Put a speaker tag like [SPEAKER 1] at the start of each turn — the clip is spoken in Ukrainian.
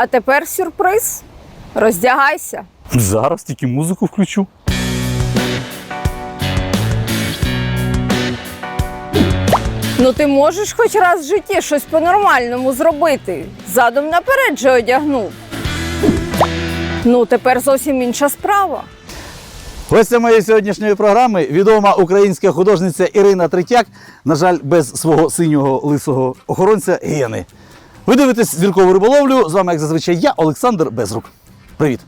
[SPEAKER 1] А тепер сюрприз. Роздягайся.
[SPEAKER 2] Зараз тільки музику включу.
[SPEAKER 1] Ну ти можеш хоч раз в житті щось по-нормальному зробити. Задом наперед же одягнув. Ну, тепер зовсім інша справа.
[SPEAKER 2] Гостя моєї сьогоднішньої програми відома українська художниця Ірина Третяк, на жаль, без свого синього лисого охоронця Гени. Ви дивитесь зіркову риболовлю. З вами, як зазвичай, я, Олександр Безрук. Привіт!